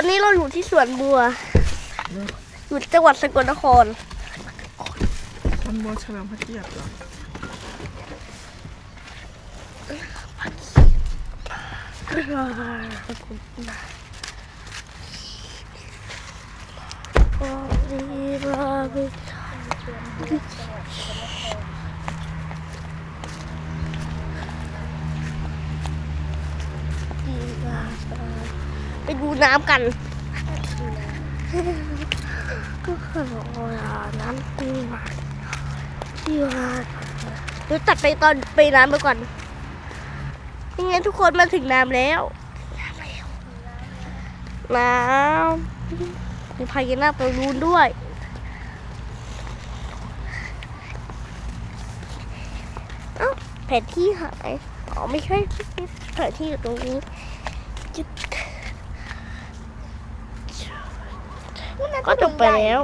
อนนี้เราอยู่ที่สวนบัว อยู่จังหวัดสกลนครมันบัวเฉลิมพระเกียรติเหรอ ไปดูน้ำกันก็คือน้ำตีมาที่ว่าเดี๋ยวตัดไปตอนไปน้ำไปก่อนยังไงทุกคนมาถึงน้ำแล้ว น้ำมีพญานาคตรงนู้นด้วยอ้าแผนที่หาย อ๋อ ไม่ใช่แผนที่อยู่ตรงนี้จึ๊ด ก็จบไปแล้ว